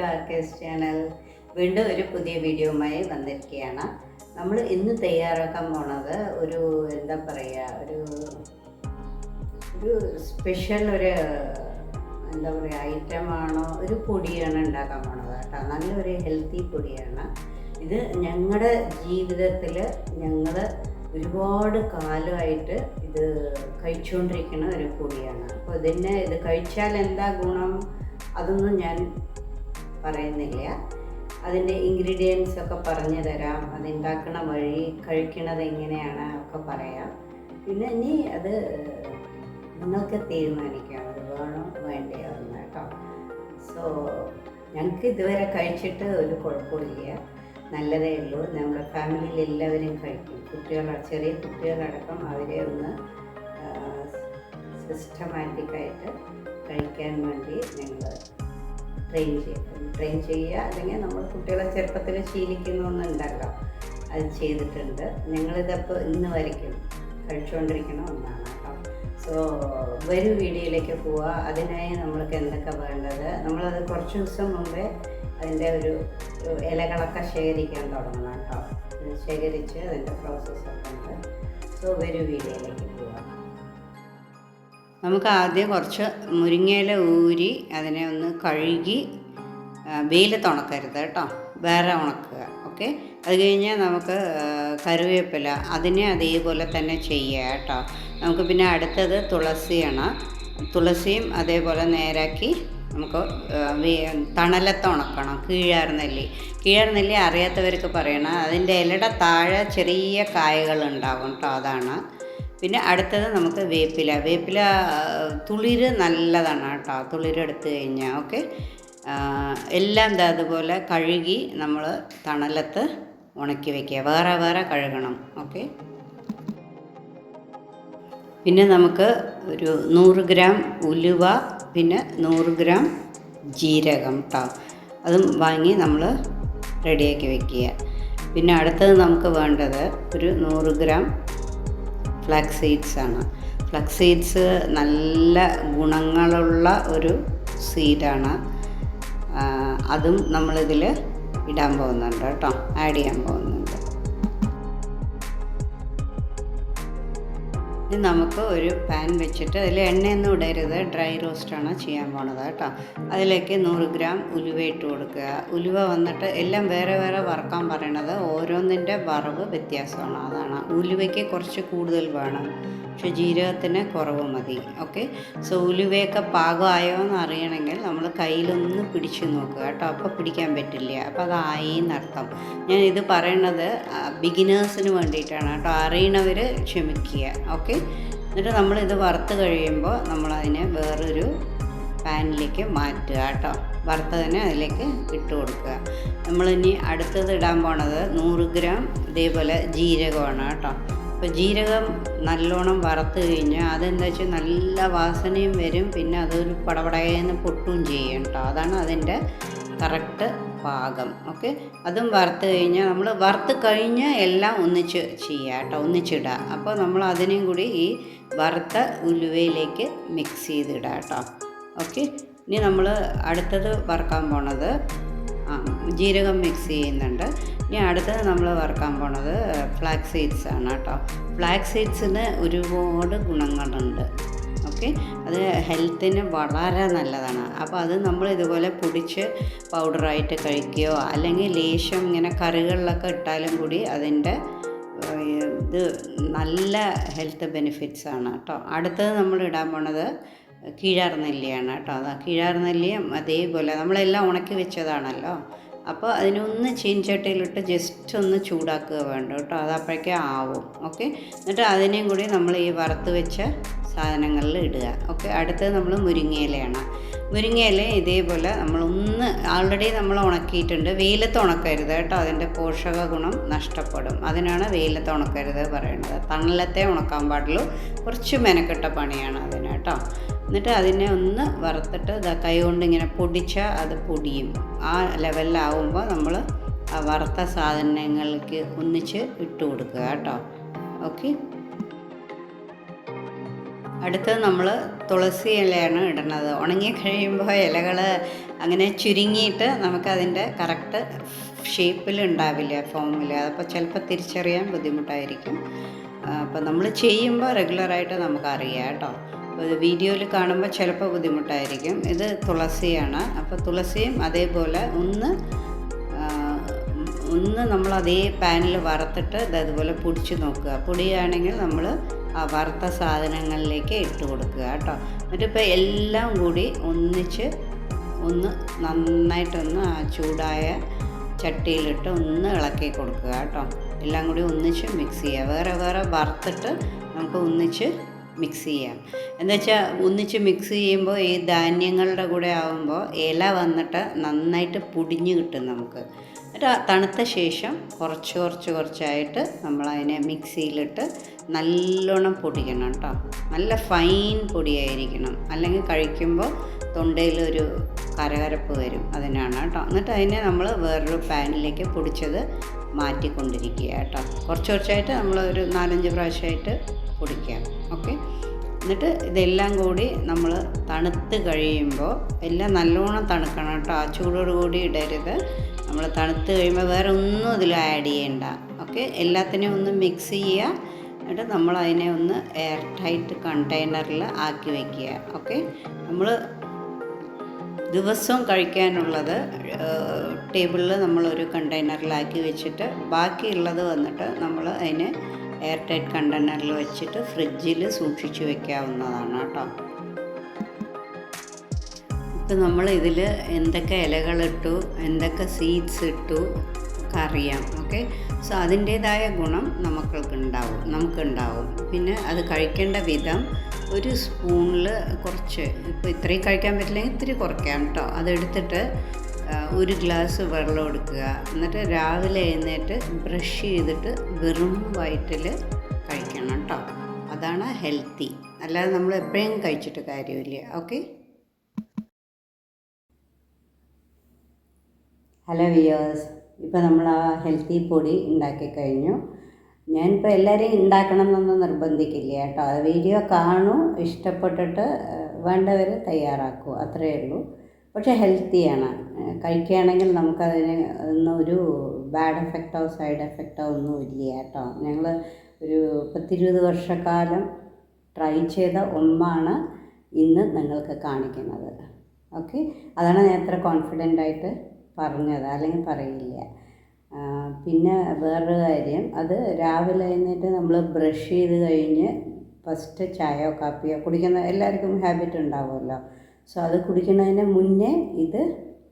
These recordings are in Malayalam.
ടു ആർക്കേസ് ചാനൽ വീണ്ടും ഒരു പുതിയ വീഡിയോയുമായി വന്നിരിക്കുകയാണ്. നമ്മൾ ഇന്ന് തയ്യാറാക്കാൻ പോണത് ഒരു എന്താ പറയുക ഒരു ഒരു സ്പെഷ്യൽ ഒരു എന്താ പറയുക ഐറ്റമാണോ ഒരു പൊടിയാണ് ഉണ്ടാക്കാൻ പോണത് കേട്ടോ. നല്ലൊരു ഹെൽത്തി പൊടിയാണ്. ഇത് ഞങ്ങളുടെ ജീവിതത്തിൽ ഞങ്ങൾ ഒരുപാട് കാലമായിട്ട് ഇത് കഴിച്ചുകൊണ്ടിരിക്കുന്ന ഒരു പൊടിയാണ്. അപ്പോൾ ഇതിനെ ഇത് കഴിച്ചാൽ എന്താ ഗുണം? അതൊന്നും ഞാൻ പറയുന്നില്ല. അതിന്റെ ഇൻഗ്രീഡിയൻസ് ഒക്കെ പറഞ്ഞു തരാം. അത് ഉണ്ടാക്കണ വഴി കഴിക്കണത് എങ്ങനെയാണ് ഒക്കെ പറയാം. പിന്നെ ഇനി അത് നിങ്ങൾക്ക് തീരുമാനിക്കാം. അത് വേണോ വേണ്ടയോ എന്ന് കേട്ടോ. സോ ഞങ്ങൾക്ക് ഇതുവരെ കഴിച്ചിട്ട് ഒരു കുഴപ്പമില്ല. നല്ലതേ ഉള്ളൂ. നമ്മുടെ ഫാമിലിയിൽ എല്ലാവരും കഴിക്കും. കുട്ടികൾ ചെറിയ കുട്ടികളടക്കം അവരെ ഒന്ന് സിസ്റ്റമാറ്റിക്കായിട്ട് കഴിക്കാൻ വേണ്ടി ഞങ്ങൾ ട്രെയിൻ ചെയ്യും. ട്രെയിൻ ചെയ്യുക. അല്ലെങ്കിൽ നമ്മൾ കുട്ടികളെ ചെറുപ്പത്തിൽ ശീലിക്കുന്നൊന്നുണ്ടല്ലോ അത് ചെയ്തിട്ടുണ്ട്. ഞങ്ങളിതപ്പോൾ ഇന്ന് വരയ്ക്കും. കഴിച്ചുകൊണ്ടിരിക്കണം ഒന്നാണ് സോ വരും വീഡിയോയിലേക്ക് പോവുക. അതിനായി നമ്മൾക്ക് എന്തൊക്കെ വേണ്ടത്? നമ്മളത് കുറച്ച് ദിവസം മുമ്പേ അതിന്റെ ഒരു ഇലകളൊക്കെ ശേഖരിക്കാൻ തുടങ്ങണം കേട്ടോ. ശേഖരിച്ച് അതിന്റെ പ്രോസസ്സൊക്കെ ഉണ്ട്. സോ വരും വീഡിയോയിലേക്ക് പോവാം നമുക്ക് ആദ്യം കുറച്ച് മുരിങ്ങയില ഊരി അതിനെ ഒന്ന് കഴുകി വെയിലത്ത് ഉണക്കരുത് കേട്ടോ. വേറെ ഉണക്കുക ഓക്കെ? അത് കഴിഞ്ഞാൽ നമുക്ക് കറിവേപ്പില അതിനെ അതേപോലെ തന്നെ ചെയ്യുക കേട്ടോ. നമുക്ക് പിന്നെ അടുത്തത് തുളസിയാണ്. തുളസിയും അതേപോലെ നേരാക്കി നമുക്ക് തണലത്ത് ഉണക്കണം. കീഴാർനെല്ലി. കീഴാർനെല്ലി അറിയാത്തവർക്ക് പറയണം അതിന്റെ ഇലയുടെ താഴെ ചെറിയ കായകൾ ഉണ്ടാകും കേട്ടോ അതാണ്. പിന്നെ അടുത്തത് നമുക്ക് വേപ്പില. വേപ്പില തുളിര് നല്ലതാണ് കേട്ടോ തുളിരെടുത്ത് കഴിഞ്ഞാൽ ഓക്കെ? എല്ലാം എന്താ അതുപോലെ കഴുകി നമ്മൾ തണലത്ത് ഉണക്കി വയ്ക്കുക വേറെ വേറെ കഴുകണം. ഓക്കെ? പിന്നെ നമുക്ക് ഒരു നൂറ് ഗ്രാം ഉലുവ പിന്നെ നൂറ് ഗ്രാം ജീരകം കേട്ടോ അതും വാങ്ങി നമ്മൾ റെഡിയാക്കി വെക്കുക. പിന്നെ അടുത്തത് നമുക്ക് വേണ്ടത് ഒരു നൂറ് ഗ്രാം ഫ്ലാക്സ് സീഡ്സ് ആണ്. ഫ്ലാക്സ് സീഡ്സ് നല്ല ഗുണങ്ങളുള്ള ഒരു സീഡാണ്. അതും നമ്മളിതിൽ ഇടാൻ പോകുന്നുണ്ട് കേട്ടോ. ആഡ് ചെയ്യാൻ പോകുന്നുണ്ട്. ഇനി നമുക്ക് ഒരു പാൻ വെച്ചിട്ട് അതിൽ എണ്ണയൊന്നും ഇടരുത്. ഡ്രൈ റോസ്റ്റാണ് ചെയ്യാൻ പോണത് കേട്ടോ. അതിലേക്ക് നൂറ് ഗ്രാം ഉലുവ ഇട്ട് കൊടുക്കുക. ഉലുവ വന്നിട്ട് എല്ലാം വേറെ വേറെ വറക്കാൻ പറയണത് ഓരോന്നിന്റെ വറവ് വ്യത്യാസമാണ്. അതാണ്. ഉലുവയ്ക്ക് കുറച്ച് കൂടുതൽ വേണം. പക്ഷെ ജീരകത്തിന് കുറവ് മതി. ഓക്കെ സോ ഉലുവയൊക്കെ പാകമായോ എന്ന് അറിയണമെങ്കിൽ നമ്മൾ കയ്യിലൊന്ന് പിടിച്ചു നോക്കുക കേട്ടോ. അപ്പോൾ പിടിക്കാൻ പറ്റില്ല. അപ്പോൾ അതായി എന്നർത്ഥം. ഞാൻ ഇത് പറയണത് ബിഗിനേഴ്സിന് വേണ്ടിയിട്ടാണ് കേട്ടോ. അറിയണവർ ക്ഷമിക്കുക. ഓക്കെ എന്നിട്ട് നമ്മളിത് വറുത്ത് കഴിയുമ്പോൾ നമ്മളതിനെ വേറൊരു പാനിലേക്ക് മാറ്റുക കേട്ടോ. വറുത്തതിനെ അതിലേക്ക് ഇട്ട് കൊടുക്കുക. നമ്മളിനി അടുത്തത് ഇടാൻ പോണത് നൂറ് ഗ്രാം ഇതേപോലെ ജീരകമാണ് കേട്ടോ. അപ്പോൾ ജീരകം നല്ലോണം വറുത്ത് കഴിഞ്ഞാൽ അതെന്താ വെച്ചാൽ നല്ല വാസനയും വരും. പിന്നെ അതൊരു പടപടയെന്ന് പൊട്ടുകയും ചെയ്യും കേട്ടോ. അതാണ് അതിന്റെ കറക്റ്റ് പാകം ഓക്കെ? അതും വറുത്ത് കഴിഞ്ഞാൽ നമ്മൾ വറുത്ത് കഴിഞ്ഞാൽ എല്ലാം ഒന്നിച്ച് ചെയ്യുക കേട്ടോ ഒന്നിച്ചിടുക അപ്പോൾ നമ്മൾ അതിനെയും കൂടി ഈ വറുത്ത ഉലുവയിലേക്ക് മിക്സ് ചെയ്തിടുക കേട്ടോ ഓക്കെ? ഇനി നമ്മൾ അടുത്തത് വറുക്കാൻ പോണത് ജീരകം മിക്സ് ചെയ്യുന്നുണ്ട്. ഇനി അടുത്തത് നമ്മൾ വറുക്കാൻ പോണത് ഫ്ലാക്സ് സീഡ്സ് ആണ് കേട്ടോ. ഫ്ലാക്സ് സീഡ്സിന് ഒരുപാട് ഗുണങ്ങളുണ്ട്. ഓക്കെ അത് ഹെൽത്തിന് വളരെ നല്ലതാണ്. അപ്പോൾ അത് നമ്മൾ ഇതുപോലെ പൊടിച്ച് പൗഡറായിട്ട് കഴിക്കുകയോ അല്ലെങ്കിൽ ലേശം ഇങ്ങനെ കറികളിലൊക്കെ ഇട്ടാലും കൂടി അതിന്റെ ഇത് നല്ല ഹെൽത്ത് ബെനിഫിറ്റ്സ് ആണ് കേട്ടോ. അടുത്തത് നമ്മൾ ഇടാൻ പോണത് കീഴാർ നെല്ലിയാണ് കേട്ടോ. അതാ കീഴാർ നെല്ലിയും അതേപോലെ നമ്മളെല്ലാം ഉണക്കി വെച്ചതാണല്ലോ. അപ്പോൾ അതിനൊന്ന് ചീൻചട്ടിയിലിട്ട് ജസ്റ്റ് ഒന്ന് ചൂടാക്കുക വേണ്ട കേട്ടോ. അതപ്പോഴേക്കേ ആവും. ഓക്കെ? എന്നിട്ട് അതിനെയും കൂടി നമ്മൾ ഈ വറുത്ത് വെച്ച സാധനങ്ങളിൽ ഇടുക. ഓക്കെ അടുത്തത് നമ്മൾ മുരിങ്ങയിലയാണ്. മുരിങ്ങയില ഇതേപോലെ നമ്മൾ ഒന്ന് ആൾറെഡി നമ്മൾ ഉണക്കിയിട്ടുണ്ട്. വെയിലത്ത് ഉണക്കരുത് കേട്ടോ. അതിന്റെ പോഷക ഗുണം നഷ്ടപ്പെടും. അതിനാണ് വെയിലത്ത് ഉണക്കരുത് പറയുന്നത്. തണലത്തെ ഉണക്കാൻ പാടുള്ളൂ. കുറച്ച് മെനക്കെട്ട പണിയാണ് അതിന് കേട്ടോ. എന്നിട്ട് അതിനെ ഒന്ന് വറുത്തിട്ട് കൈ കൊണ്ട് ഇങ്ങനെ പൊടിച്ചാൽ അത് പൊടിയും. ആ ലെവലിലാവുമ്പോൾ നമ്മൾ വറുത്ത സാധനങ്ങൾക്ക് ഒന്നിച്ച് ഇട്ട് കൊടുക്കുക കേട്ടോ. ഓക്കെ. അടുത്തത് നമ്മൾ തുളസി ഇലയാണ് ഇടുന്നത്. ഉണങ്ങി കഴിയുമ്പോൾ ഇലകൾ അങ്ങനെ ചുരുങ്ങിയിട്ട് നമുക്കതിന്റെ കറക്റ്റ് ഷേപ്പിൽ ഉണ്ടാവില്ല ഫോമിൽ അതപ്പോൾ ചിലപ്പോൾ തിരിച്ചറിയാൻ ബുദ്ധിമുട്ടായിരിക്കും. അപ്പോൾ നമ്മൾ ചെയ്യുമ്പോൾ റെഗുലറായിട്ട് നമുക്കറിയാം കേട്ടോ. അപ്പോൾ വീഡിയോയിൽ കാണുമ്പോൾ ചിലപ്പോൾ ബുദ്ധിമുട്ടായിരിക്കും. ഇത് തുളസിയാണ്. അപ്പോൾ തുളസിയും അതേപോലെ ഒന്ന് ഒന്ന് നമ്മൾ അതേ പാനിൽ വറുത്തിട്ട് ഇത് അതുപോലെ പൊടിച്ച് നോക്കുക. പൊടിയാണെങ്കിൽ നമ്മൾ വറുത്ത സാധനങ്ങളിലേക്ക് ഇട്ട് കൊടുക്കുക കേട്ടോ. എന്നിട്ടിപ്പോൾ എല്ലാം കൂടി ഒന്നിച്ച് ഒന്ന് നന്നായിട്ടൊന്ന് ആ ചൂടായ ചട്ടിയിലിട്ട് ഒന്ന് ഇളക്കി കൊടുക്കുക കേട്ടോ. എല്ലാം കൂടി ഒന്നിച്ച് മിക്സ് ചെയ്യുക. വേറെ വേറെ വറുത്തിട്ട് നമുക്ക് ഒന്നിച്ച് മിക്സ് ചെയ്യാം. എന്താ വെച്ചാൽ ഒന്നിച്ച് മിക്സ് ചെയ്യുമ്പോൾ ഈ ധാന്യങ്ങളുടെ കൂടെ ആകുമ്പോൾ ഇല വന്നിട്ട് നന്നായിട്ട് പൊടിഞ്ഞ് കിട്ടും നമുക്ക്. തണുത്ത ശേഷം കുറച്ച് കുറച്ച് കുറച്ചായിട്ട് നമ്മളതിനെ മിക്സിയിലിട്ട് നല്ലോണം പൊടിക്കണം കേട്ടോ. നല്ല ഫൈൻ പൊടിയായിരിക്കണം. അല്ലെങ്കിൽ കഴിക്കുമ്പോൾ തൊണ്ടയിലൊരു കരകരപ്പ് വരും. അതിനാണ് കേട്ടോ. എന്നിട്ട് അതിനെ നമ്മൾ വേറൊരു പാനിലേക്ക് പൊടിച്ചത് മാറ്റിക്കൊണ്ടിരിക്കുക കേട്ടോ. കുറച്ച് കുറച്ചായിട്ട് നമ്മൾ ഒരു നാലഞ്ച് പ്രാവശ്യമായിട്ട് പൊടിക്കാം. ഓക്കെ? എന്നിട്ട് ഇതെല്ലാം കൂടി നമ്മൾ തണുത്ത് കഴിയുമ്പോൾ എല്ലാം നല്ലോണം തണുക്കണം കേട്ടോ. ആ ചൂടോടുകൂടി ഇടരുത്. നമ്മൾ തണുത്ത് കഴിയുമ്പോൾ വേറെ ഒന്നും ഇതിൽ ആഡ് ചെയ്യേണ്ട. ഓക്കെ എല്ലാത്തിനെയും ഒന്ന് മിക്സ് ചെയ്യുക. എന്നിട്ട് നമ്മൾ അതിനെ ഒന്ന് എയർ ടൈറ്റ് കണ്ടെയ്നറിൽ ആക്കി വയ്ക്കുക ഓക്കെ നമ്മൾ ദിവസവും കഴിക്കാനുള്ളത് ടേബിളിൽ നമ്മളൊരു കണ്ടെയ്നറിലാക്കി വെച്ചിട്ട് ബാക്കിയുള്ളത് വന്നിട്ട് നമ്മൾ അതിനെ എയർ ടൈറ്റ് കണ്ടെയ്നറിൽ വെച്ചിട്ട് ഫ്രിഡ്ജിൽ സൂക്ഷിച്ചു വെക്കാവുന്നതാണ് കേട്ടോ. ഇപ്പം നമ്മൾ ഇതിൽ എന്തൊക്കെ ഇലകളിട്ടു എന്തൊക്കെ സീഡ്സ് ഇട്ടു ഒക്കെ അറിയാം ഓക്കെ? സോ അതിന്റേതായ ഗുണം നമുക്കൾക്ക് ഉണ്ടാവും നമുക്കുണ്ടാവും. പിന്നെ അത് കഴിക്കേണ്ട വിധം ഒരു സ്പൂണിൽ കുറച്ച് ഇപ്പോൾ ഇത്രയും കഴിക്കാൻ പറ്റില്ലെങ്കിൽ ഇത്തിരി കുറയ്ക്കാം കേട്ടോ അതെടുത്തിട്ട് ഒരു ഗ്ലാസ് വെള്ളം എടുക്കുക. എന്നിട്ട് രാവിലെ എഴുന്നേറ്റ് ബ്രഷ് ചെയ്തിട്ട് വെറും വയറ്റിൽ കഴിക്കണം കേട്ടോ അതാണ് ഹെൽത്തി. അല്ലാതെ നമ്മൾ എപ്പോഴും കഴിച്ചിട്ട് കാര്യമില്ല ഓക്കെ? ഹലോ വിയേഴ്സ് ഇപ്പോൾ നമ്മൾ ആ ഹെൽത്തി പൊടി ഉണ്ടാക്കി കഴിഞ്ഞു. ഞാനിപ്പോൾ എല്ലാവരെയും ഉണ്ടാക്കണം എന്നൊന്നും നിർബന്ധിക്കില്ല കേട്ടോ. വീഡിയോ കാണൂ ഇഷ്ടപ്പെട്ടിട്ട് വേണ്ടവർ തയ്യാറാക്കൂ. അത്രയേ ഉള്ളൂ. പക്ഷേ ഹെൽത്തിയാണ് കഴിക്കുകയാണെങ്കിൽ നമുക്കതിന് ഒന്നും ഒരു ബാഡ് എഫക്റ്റോ സൈഡ് എഫക്റ്റോ ഒന്നും ഇല്ല കേട്ടോ. ഞങ്ങൾ ഒരു പത്തിരുപത് വർഷക്കാലം ട്രൈ ചെയ്ത ഒന്നാണ് ഇന്ന് നിങ്ങൾക്ക് കാണിക്കുന്നത്. ഓക്കെ അതാണ് ഞാൻ എത്ര കോൺഫിഡന്റ് ആയിട്ട് പറഞ്ഞത് അല്ലെങ്കിൽ പറയില്ല. പിന്നെ വേറൊരു കാര്യം അത് രാവിലെ എഴുന്നേറ്റ് നമ്മൾ ബ്രഷ് ചെയ്ത് കഴിഞ്ഞ് ഫസ്റ്റ് ചായയോ കാപ്പിയോ കുടിക്കുന്ന എല്ലാവർക്കും ഹാബിറ്റ് ഉണ്ടാവുമല്ലോ. സോ അത് കുടിക്കുന്നതിന് മുന്നേ ഇത്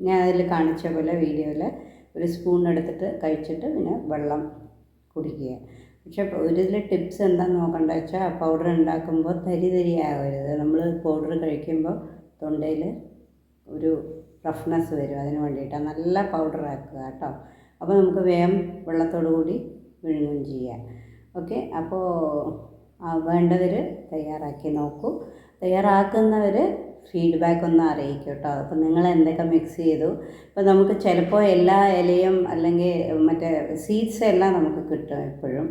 ഞാൻ അതിൽ കാണിച്ച പോലെ വീഡിയോയിൽ ഒരു സ്പൂൺ എടുത്തിട്ട് കഴിച്ചിട്ട് പിന്നെ വെള്ളം കുടിക്കുക. പക്ഷെ ഇതിൽ ടിപ്സ് എന്താണെന്ന് നോക്കണ്ട വെച്ചാൽ പൗഡർ ഉണ്ടാക്കുമ്പോൾ തരി തരി ആവരുത് നമ്മൾ പൗഡർ കഴിക്കുമ്പോൾ തൊണ്ടയിൽ ഒരു റഫ്നെസ് വരും അതിന് വേണ്ടിയിട്ടാണ് നല്ല പൗഡർ ആക്കുക കേട്ടോ. അപ്പോൾ നമുക്ക് വേഗം വെള്ളത്തോടു കൂടി വിഴുങ്ങുകയും ചെയ്യാം. ഓക്കെ? അപ്പോൾ വേണ്ടവർ തയ്യാറാക്കി നോക്കൂ. തയ്യാറാക്കുന്നവർ ഫീഡ്ബാക്ക് ഒന്ന് അറിയിക്കും കേട്ടോ. അപ്പോൾ നിങ്ങൾ എന്തൊക്കെ മിക്സ് ചെയ്തു? അപ്പോൾ നമുക്ക് ചിലപ്പോൾ എല്ലാ ഇലയും അല്ലെങ്കിൽ മറ്റേ സീഡ്സ് എല്ലാം നമുക്ക് കിട്ടും എപ്പോഴും.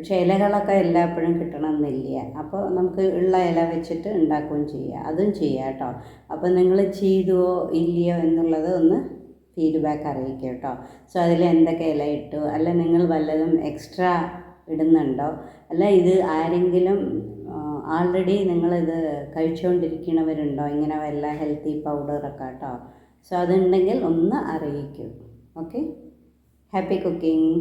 പക്ഷേ ഇലകളൊക്കെ എല്ലായ്പ്പോഴും കിട്ടണമെന്നില്ല. അപ്പോൾ നമുക്ക് ഉള്ള ഇല വെച്ചിട്ട് ഉണ്ടാക്കുകയും ചെയ്യാം. അതും ചെയ്യാം കേട്ടോ. അപ്പോൾ നിങ്ങൾ ചെയ്തുവോ ഇല്ലയോ എന്നുള്ളത് ഒന്ന് ഫീഡ്ബാക്ക് അറിയിക്കുക കേട്ടോ. സോ അതിൽ എന്തൊക്കെ ഇല ഇട്ടു? അല്ല നിങ്ങൾ വല്ലതും എക്സ്ട്രാ ഇടുന്നുണ്ടോ? അല്ല ഇത് ആരെങ്കിലും ആൾറെഡി നിങ്ങളിത് കഴിച്ചുകൊണ്ടിരിക്കുന്നവരുണ്ടോ ഇങ്ങനെ വല്ല ഹെൽത്തി പൗഡറൊക്കെ കേട്ടോ. സോ അതുണ്ടെങ്കിൽ ഒന്ന് അറിയിക്കൂ. Okay happy cooking